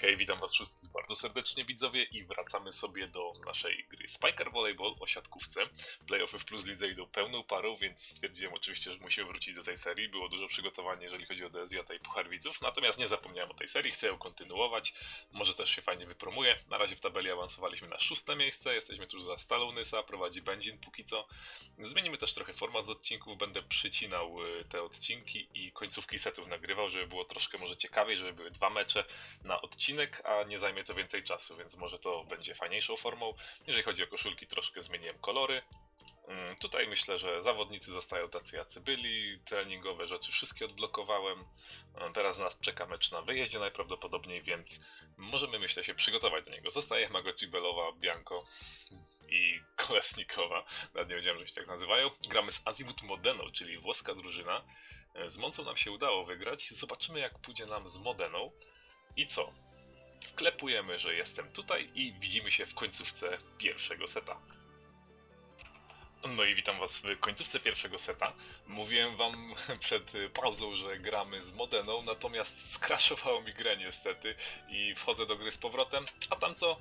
Hej, witam was wszystkich bardzo serdecznie widzowie i wracamy sobie do naszej gry Spiker Volleyball o siatkówce. Playoffy w Plus Lidze idą pełną parą, więc stwierdziłem oczywiście, że musimy wrócić do tej serii. Było dużo przygotowania, jeżeli chodzi o DSJ i Puchar Widzów, natomiast nie zapomniałem o tej serii, chcę ją kontynuować. Może też się fajnie wypromuje. Na razie w tabeli awansowaliśmy na szóste miejsce, jesteśmy tuż za Stalą Nysa, prowadzi Benzin póki co. Zmienimy też trochę format odcinków, będę przycinał y, te odcinki i końcówki setów nagrywał, żeby było troszkę może ciekawiej, żeby były dwa mecze na odcinek, a nie zajmie to więcej czasu, więc może to będzie fajniejszą formą. Jeżeli chodzi o koszulki, troszkę zmieniłem kolory. Mm, Tutaj myślę, że zawodnicy zostają tacy jacy byli, treningowe rzeczy wszystkie odblokowałem. No, Teraz nas czeka mecz na wyjeździe najprawdopodobniej, więc możemy myślę się przygotować do niego. Zostaje Magoci Belowa, Bianco i Kolesnikowa. Nawet nie wiedziałem, że się tak nazywają. Gramy z Azimut Modeno, czyli włoska drużyna. E, Z Moncą nam się udało wygrać. Zobaczymy jak pójdzie nam z Modeną. I co? Wklepujemy, że jestem tutaj i widzimy się w końcówce pierwszego seta. No i witam was w końcówce pierwszego seta. Mówiłem wam przed pauzą, że gramy z Modeną, natomiast skraszowało mi grę niestety i wchodzę do gry z powrotem, a tam co?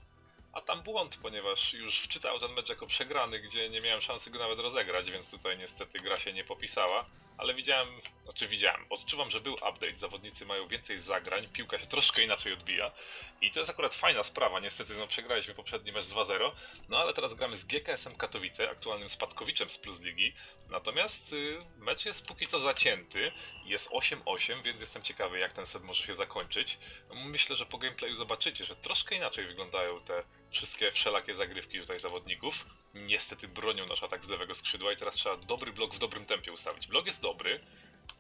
A tam błąd, ponieważ już wczytał ten mecz jako przegrany, gdzie nie miałem szansy go nawet rozegrać, więc tutaj niestety gra się nie popisała. Ale widziałem, znaczy widziałem, odczuwam, że był update, zawodnicy mają więcej zagrań, piłka się troszkę inaczej odbija. I to jest akurat fajna sprawa, niestety no przegraliśmy poprzedni mecz 2-0, no ale teraz gramy z GKS-em Katowice, aktualnym spadkowiczem z Plus Ligi, natomiast y, mecz jest póki co zacięty, jest 8-8, więc jestem ciekawy jak ten set może się zakończyć. Myślę, że po gameplayu zobaczycie, że troszkę inaczej wyglądają te wszystkie wszelakie zagrywki tutaj zawodników. Niestety bronią nasz atak z lewego skrzydła i teraz trzeba dobry blok w dobrym tempie ustawić. Blok jest dobry,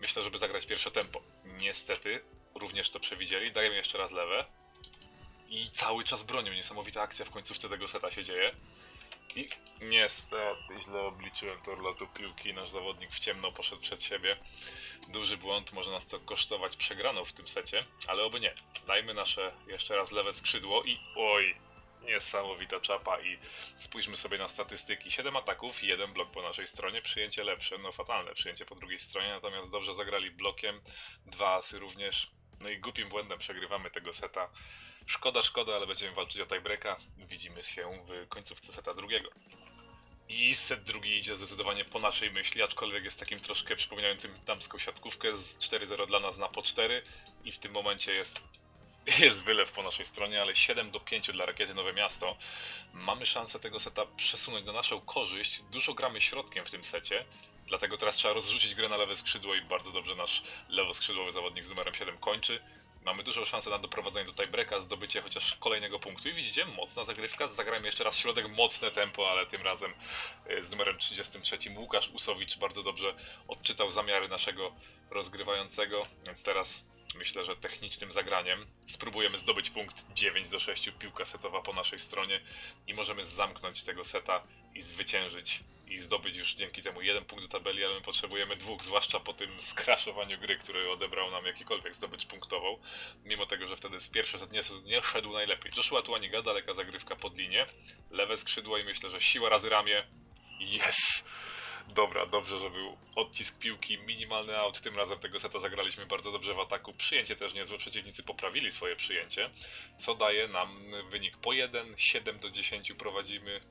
myślę, żeby zagrać pierwsze tempo. Niestety, również to przewidzieli, dajemy jeszcze raz lewe. I cały czas bronią, niesamowita akcja w końcówce tego seta się dzieje. I niestety źle obliczyłem tor piłki, nasz zawodnik w ciemno poszedł przed siebie. Duży błąd, może nas to kosztować przegraną w tym secie, ale oby nie. Dajmy nasze jeszcze raz lewe skrzydło i oj, niesamowita czapa i spójrzmy sobie na statystyki. 7 ataków i 1 blok po naszej stronie, przyjęcie lepsze, no fatalne przyjęcie po drugiej stronie, natomiast dobrze zagrali blokiem, dwa asy również. No i głupim błędem przegrywamy tego seta. Szkoda, szkoda, ale będziemy walczyć o tiebreaka. Widzimy się w końcówce seta drugiego. I set drugi idzie zdecydowanie po naszej myśli, aczkolwiek jest takim troszkę przypominającym damską siatkówkę z 4-0 dla nas na po 4 i w tym momencie jest jest wylew po naszej stronie, ale 7 do 5 dla Rakiety Nowe Miasto. Mamy szansę tego seta przesunąć na naszą korzyść. Dużo gramy środkiem w tym secie, dlatego teraz trzeba rozrzucić grę na lewe skrzydło i bardzo dobrze nasz lewoskrzydłowy zawodnik z numerem 7 kończy. Mamy dużą szansę na doprowadzenie do tiebreaka, zdobycie chociaż kolejnego punktu. I widzicie, mocna zagrywka. Zagrajmy jeszcze raz środek, mocne tempo, ale tym razem y, z numerem 33 Łukasz Usowicz bardzo dobrze odczytał zamiary naszego rozgrywającego, więc teraz myślę, że technicznym zagraniem spróbujemy zdobyć punkt 9 do 6, piłka setowa po naszej stronie i możemy zamknąć tego seta i zwyciężyć i zdobyć już dzięki temu jeden punkt do tabeli, ale my potrzebujemy dwóch, zwłaszcza po tym skraszowaniu gry, który odebrał nam jakikolwiek zdobycz punktową, mimo tego, że wtedy z pierwszy set nie, nie szedł najlepiej. Joshua Tuaniga, daleka zagrywka pod linię, lewe skrzydło i myślę, że siła razy ramię, yes! Dobra, dobrze, że był odcisk piłki, minimalny out. Tym razem tego seta zagraliśmy bardzo dobrze w ataku. Przyjęcie też niezłe, przeciwnicy poprawili swoje przyjęcie, co daje nam wynik po 1, 7 do 10 prowadzimy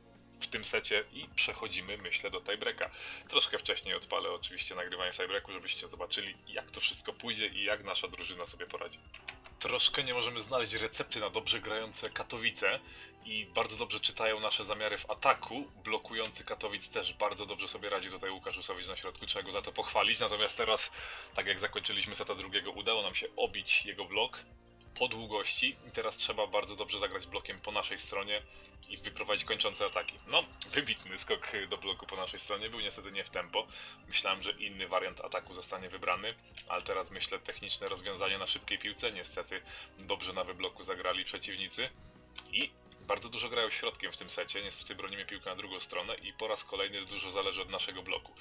w tym secie i przechodzimy, myślę, do tiebreaka. Troszkę wcześniej odpalę oczywiście nagrywanie w tiebreaku, żebyście zobaczyli, jak to wszystko pójdzie i jak nasza drużyna sobie poradzi. Troszkę nie możemy znaleźć recepty na dobrze grające Katowice i bardzo dobrze czytają nasze zamiary w ataku. Blokujący Katowic też bardzo dobrze sobie radzi tutaj Łukasz Usowicz na środku, trzeba go za to pochwalić. Natomiast teraz, tak jak zakończyliśmy seta drugiego, udało nam się obić jego blok po długości i teraz trzeba bardzo dobrze zagrać blokiem po naszej stronie i wyprowadzić kończące ataki. No, wybitny skok do bloku po naszej stronie, był niestety nie w tempo. Myślałem, że inny wariant ataku zostanie wybrany, ale teraz myślę techniczne rozwiązanie na szybkiej piłce. Niestety dobrze na wybloku zagrali przeciwnicy i bardzo dużo grają środkiem w tym secie. Niestety bronimy piłkę na drugą stronę i po raz kolejny dużo zależy od naszego bloku.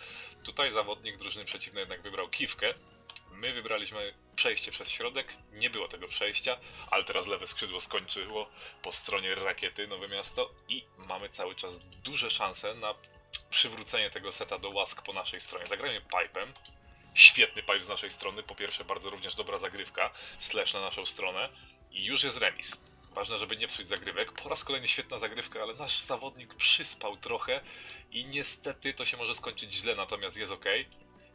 Tutaj zawodnik drużyny przeciwnej jednak wybrał kiwkę, My wybraliśmy przejście przez środek, nie było tego przejścia, ale teraz lewe skrzydło skończyło po stronie rakiety Nowe Miasto i mamy cały czas duże szanse na przywrócenie tego seta do łask po naszej stronie. Zagrajmy pipem. Świetny pipe z naszej strony. Po pierwsze, bardzo również dobra zagrywka, slash na naszą stronę. I już jest remis. Ważne, żeby nie psuć zagrywek. Po raz kolejny świetna zagrywka, ale nasz zawodnik przyspał trochę i niestety to się może skończyć źle, natomiast jest ok.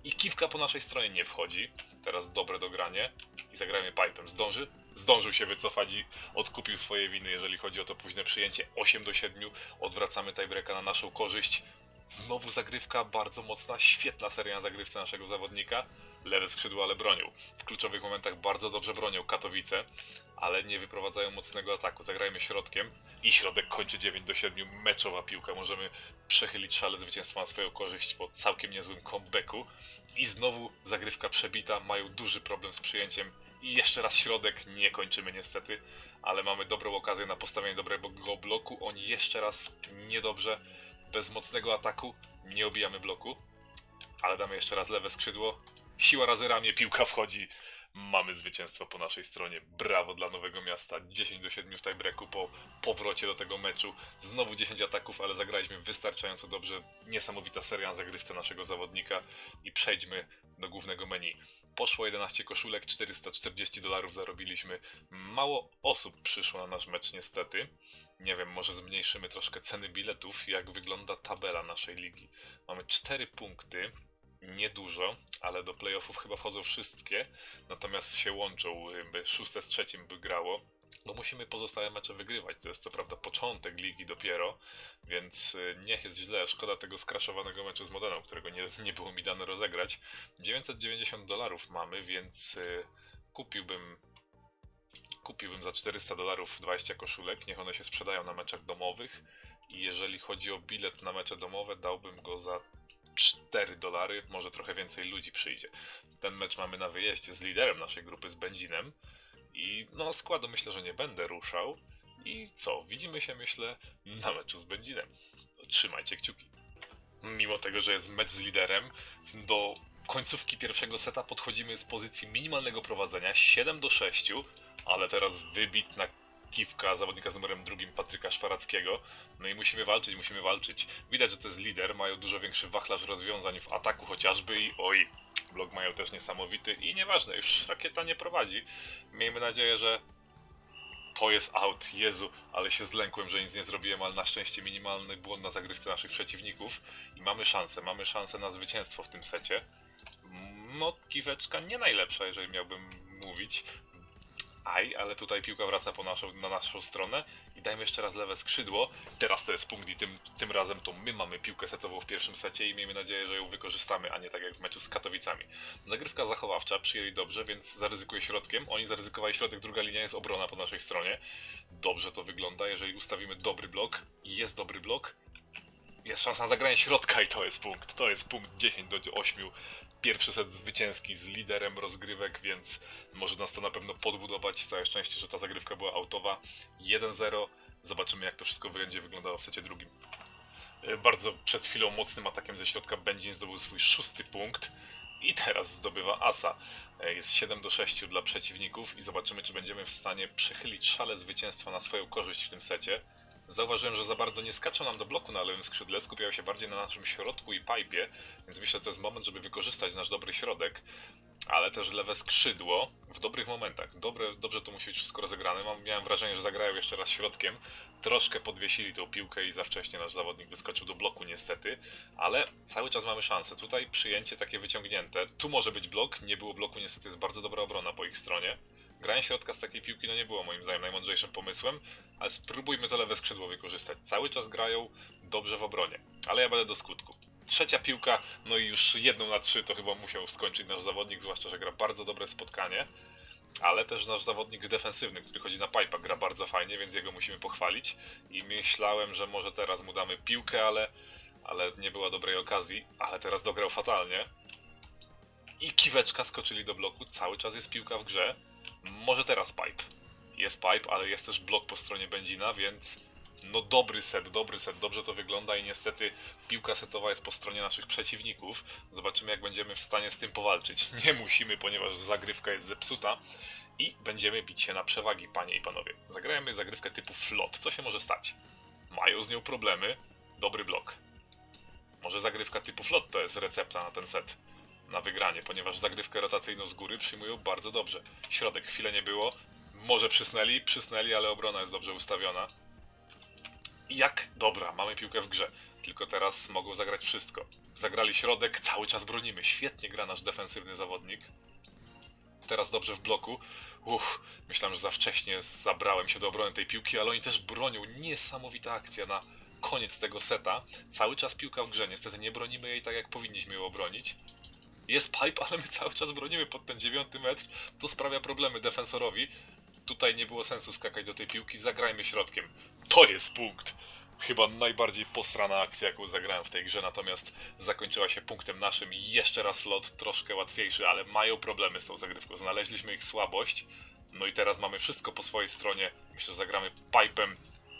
I kiwka po naszej stronie nie wchodzi. Teraz dobre dogranie i zagrajmy pipem. Zdąży? Zdążył się wycofać i odkupił swoje winy, jeżeli chodzi o to późne przyjęcie. 8 do 7. Odwracamy tiebreaka na naszą korzyść. Znowu zagrywka bardzo mocna, świetna seria na zagrywce naszego zawodnika. Lewe skrzydło, ale bronią. W kluczowych momentach bardzo dobrze bronią Katowice, ale nie wyprowadzają mocnego ataku. Zagrajmy środkiem i środek kończy 9 do 7. Meczowa piłka. Możemy przechylić szale zwycięstwa na swoją korzyść po całkiem niezłym comebacku. I znowu zagrywka przebita. Mają duży problem z przyjęciem. I jeszcze raz środek. Nie kończymy niestety, ale mamy dobrą okazję na postawienie dobrego bloku. Oni jeszcze raz niedobrze bez mocnego ataku nie obijamy bloku, ale damy jeszcze raz lewe skrzydło. Siła razy ramię, piłka wchodzi. Mamy zwycięstwo po naszej stronie. Brawo dla Nowego Miasta. 10 do 7 w tiebreaku po powrocie do tego meczu. Znowu 10 ataków, ale zagraliśmy wystarczająco dobrze. Niesamowita seria na zagrywce naszego zawodnika. I przejdźmy do głównego menu. Poszło 11 koszulek, 440 dolarów zarobiliśmy. Mało osób przyszło na nasz mecz niestety. Nie wiem, może zmniejszymy troszkę ceny biletów. Jak wygląda tabela naszej ligi? Mamy 4 punkty, niedużo, ale do playoffów chyba wchodzą wszystkie. Natomiast się łączą, by szóste z trzecim by grało. No musimy pozostałe mecze wygrywać. To jest co prawda początek ligi dopiero, więc y, niech jest źle. Szkoda tego skraszowanego meczu z Modeną, którego nie, nie było mi dane rozegrać. 990 dolarów mamy, więc y, kupiłbym kupiłbym za 400 dolarów 20 koszulek, niech one się sprzedają na meczach domowych i jeżeli chodzi o bilet na mecze domowe, dałbym go za 4 dolary, może trochę więcej ludzi przyjdzie. Ten mecz mamy na wyjeździe z liderem naszej grupy, z Benzinem no składu myślę, że nie będę ruszał i co, widzimy się myślę na meczu z Benzinem. Trzymajcie kciuki. Mimo tego, że jest mecz z liderem, do końcówki pierwszego seta podchodzimy z pozycji minimalnego prowadzenia 7 do 6 ale teraz wybitna kiwka zawodnika z numerem drugim Patryka Szwarackiego. No i musimy walczyć, musimy walczyć. Widać, że to jest lider, mają dużo większy wachlarz rozwiązań w ataku chociażby i oj, blok mają też niesamowity i nieważne, już rakieta nie prowadzi. Miejmy nadzieję, że to jest out. Jezu, ale się zlękłem, że nic nie zrobiłem, ale na szczęście minimalny błąd na zagrywce naszych przeciwników i mamy szansę, mamy szansę na zwycięstwo w tym secie. No, kiweczka nie najlepsza, jeżeli miałbym mówić aj, ale tutaj piłka wraca po naszą, na naszą stronę dajmy jeszcze raz lewe skrzydło. Teraz to jest punkt i tym, tym razem to my mamy piłkę setową w pierwszym secie i miejmy nadzieję, że ją wykorzystamy, a nie tak jak w meczu z Katowicami. Zagrywka zachowawcza, przyjęli dobrze, więc zaryzykuję środkiem. Oni zaryzykowali środek, druga linia jest obrona po naszej stronie. Dobrze to wygląda, jeżeli ustawimy dobry blok i jest dobry blok, jest szansa na zagranie środka i to jest punkt. To jest punkt 10 do 8 pierwszy set zwycięski z liderem rozgrywek, więc może nas to na pewno podbudować. Całe szczęście, że ta zagrywka była autowa. 1-0. Zobaczymy, jak to wszystko będzie wyglądało w secie drugim. E, bardzo przed chwilą mocnym atakiem ze środka Benzin zdobył swój szósty punkt. I teraz zdobywa asa. E, jest 7 do 6 dla przeciwników i zobaczymy, czy będziemy w stanie przechylić szale zwycięstwa na swoją korzyść w tym secie. Zauważyłem, że za bardzo nie skaczą nam do bloku na lewym skrzydle, skupiają się bardziej na naszym środku i pipe, więc myślę, że to jest moment, żeby wykorzystać nasz dobry środek, ale też lewe skrzydło w dobrych momentach. Dobre, dobrze to musi być wszystko rozegrane. Mam, miałem wrażenie, że zagrają jeszcze raz środkiem. Troszkę podwiesili tą piłkę i za wcześnie nasz zawodnik wyskoczył do bloku niestety, ale cały czas mamy szansę. Tutaj przyjęcie takie wyciągnięte. Tu może być blok, nie było bloku, niestety jest bardzo dobra obrona po ich stronie. Granie środka z takiej piłki no nie było moim zdaniem najmądrzejszym pomysłem, ale spróbujmy to lewe skrzydło wykorzystać. Cały czas grają dobrze w obronie, ale ja będę do skutku. Trzecia piłka, no i już jedną na trzy to chyba musiał skończyć nasz zawodnik, zwłaszcza, że gra bardzo dobre spotkanie, ale też nasz zawodnik defensywny, który chodzi na pipa, gra bardzo fajnie, więc jego musimy pochwalić i myślałem, że może teraz mu damy piłkę, ale, ale nie była dobrej okazji, ale teraz dograł fatalnie. I kiweczka skoczyli do bloku, cały czas jest piłka w grze. Może teraz pipe. Jest pipe, ale jest też blok po stronie Benzina, więc no dobry set, dobry set, dobrze to wygląda i niestety piłka setowa jest po stronie naszych przeciwników. Zobaczymy jak będziemy w stanie z tym powalczyć. Nie musimy, ponieważ zagrywka jest zepsuta i będziemy bić się na przewagi, panie i panowie. Zagrajmy zagrywkę typu flot. Co się może stać? Mają z nią problemy. Dobry blok. Może zagrywka typu flot to jest recepta na ten set na wygranie, ponieważ zagrywkę rotacyjną z góry przyjmują bardzo dobrze. Środek chwilę nie było, Może przysnęli, przysnęli, ale obrona jest dobrze ustawiona. Jak? Dobra, mamy piłkę w grze. Tylko teraz mogą zagrać wszystko. Zagrali środek, cały czas bronimy. Świetnie gra nasz defensywny zawodnik. Teraz dobrze w bloku. Uff, myślałem, że za wcześnie zabrałem się do obrony tej piłki, ale oni też bronią. Niesamowita akcja na koniec tego seta. Cały czas piłka w grze. Niestety nie bronimy jej tak, jak powinniśmy ją obronić. Jest pipe, ale my cały czas bronimy pod ten dziewiąty metr. To sprawia problemy defensorowi. Tutaj nie było sensu skakać do tej piłki. Zagrajmy środkiem. To jest punkt. Chyba najbardziej posrana akcja, jaką zagrałem w tej grze, natomiast zakończyła się punktem naszym. Jeszcze raz flot, troszkę łatwiejszy, ale mają problemy z tą zagrywką. Znaleźliśmy ich słabość. No i teraz mamy wszystko po swojej stronie. Myślę, że zagramy pipem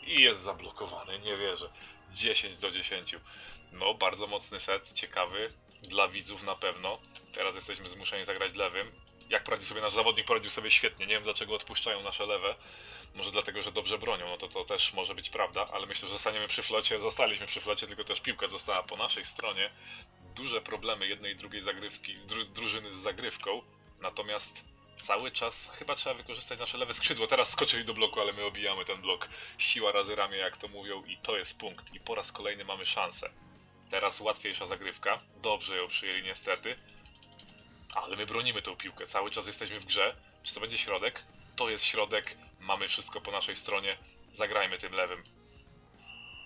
i jest zablokowany, nie wierzę. 10 do 10. No, bardzo mocny set, ciekawy. Dla widzów na pewno. Teraz jesteśmy zmuszeni zagrać lewym. Jak poradzi sobie nasz zawodnik, poradził sobie świetnie. Nie wiem dlaczego odpuszczają nasze lewe. Może dlatego, że dobrze bronią, no to to też może być prawda, ale myślę, że zostaniemy przy flocie. Zostaliśmy przy flocie, tylko też piłka została po naszej stronie. Duże problemy jednej i drugiej zagrywki, dru drużyny z zagrywką. Natomiast cały czas chyba trzeba wykorzystać nasze lewe skrzydło. Teraz skoczyli do bloku, ale my obijamy ten blok. Siła razy ramię, jak to mówią, i to jest punkt. I po raz kolejny mamy szansę. Teraz łatwiejsza zagrywka. Dobrze ją przyjęli niestety. Ale my bronimy tą piłkę. Cały czas jesteśmy w grze. Czy to będzie środek? To jest środek. Mamy wszystko po naszej stronie. Zagrajmy tym lewym.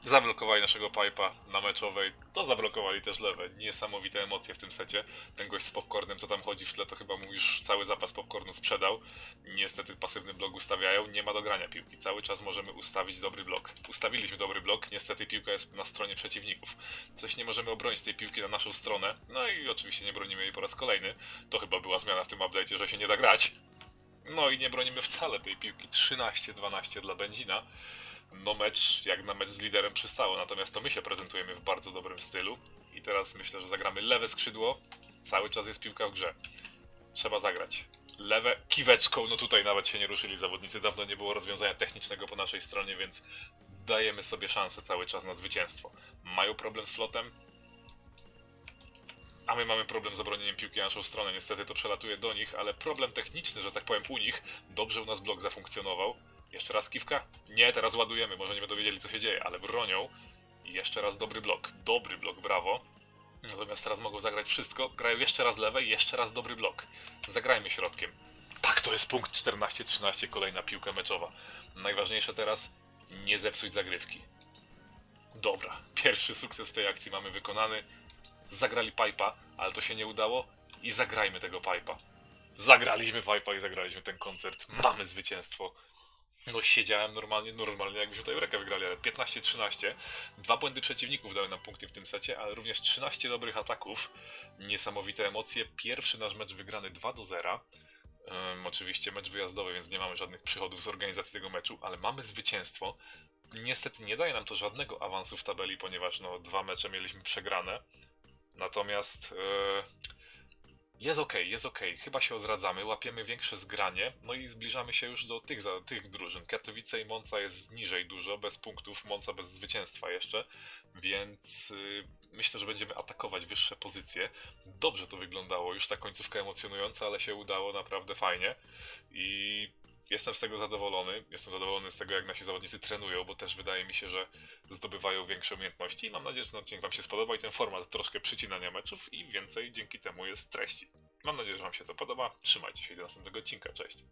Zablokowali naszego pipa na meczowej. To zablokowali też lewe. Niesamowite emocje w tym secie. Ten gość z popcornem, co tam chodzi w tle, to chyba mu już cały zapas popcornu sprzedał. Niestety pasywny blok ustawiają. Nie ma do grania piłki. Cały czas możemy ustawić dobry blok. Ustawiliśmy dobry blok. Niestety piłka jest na stronie przeciwników. Coś nie możemy obronić tej piłki na naszą stronę. No i oczywiście nie bronimy jej po raz kolejny. To chyba była zmiana w tym update'cie, że się nie da grać. No i nie bronimy wcale tej piłki. 13-12 dla Benzina. No mecz, jak na mecz z liderem przystało, natomiast to my się prezentujemy w bardzo dobrym stylu. I teraz myślę, że zagramy lewe skrzydło. Cały czas jest piłka w grze. Trzeba zagrać. Lewe kiweczką, no tutaj nawet się nie ruszyli zawodnicy. Dawno nie było rozwiązania technicznego po naszej stronie, więc dajemy sobie szansę cały czas na zwycięstwo. Mają problem z flotem, a my mamy problem z obronieniem piłki na naszą stronę. Niestety to przelatuje do nich, ale problem techniczny, że tak powiem, u nich. Dobrze u nas blok zafunkcjonował. Jeszcze raz kiwka? Nie, teraz ładujemy, może nie będą wiedzieli co się dzieje, ale bronią. I jeszcze raz dobry blok. Dobry blok, brawo. Natomiast teraz mogą zagrać wszystko. Grają jeszcze raz lewe i jeszcze raz dobry blok. Zagrajmy środkiem. Tak, to jest punkt 14-13, kolejna piłka meczowa. Najważniejsze teraz nie zepsuć zagrywki. Dobra, pierwszy sukces tej akcji mamy wykonany. Zagrali pipa, ale to się nie udało i zagrajmy tego pipa. Zagraliśmy pipa i zagraliśmy ten koncert. Mamy zwycięstwo. No siedziałem normalnie, normalnie jakbyśmy rękę wygrali, ale 15-13. Dwa błędy przeciwników dały nam punkty w tym secie, ale również 13 dobrych ataków. Niesamowite emocje. Pierwszy nasz mecz wygrany 2 do 0. Um, oczywiście mecz wyjazdowy, więc nie mamy żadnych przychodów z organizacji tego meczu, ale mamy zwycięstwo. Niestety nie daje nam to żadnego awansu w tabeli, ponieważ no, dwa mecze mieliśmy przegrane. Natomiast e, jest ok, jest ok. Chyba się odradzamy, łapiemy większe zgranie, no i zbliżamy się już do tych, tych drużyn. Katowice i Monca jest niżej dużo, bez punktów, Monca bez zwycięstwa jeszcze, więc y, myślę, że będziemy atakować wyższe pozycje. Dobrze to wyglądało, już ta końcówka emocjonująca, ale się udało naprawdę fajnie i jestem z tego zadowolony. Jestem zadowolony z tego, jak nasi zawodnicy trenują, bo też wydaje mi się, że zdobywają większe umiejętności i mam nadzieję, że ten odcinek Wam się spodoba i ten format troszkę przycinania meczów i więcej dzięki temu jest treści. Mam nadzieję, że Wam się to podoba. Trzymajcie się do następnego odcinka. Cześć.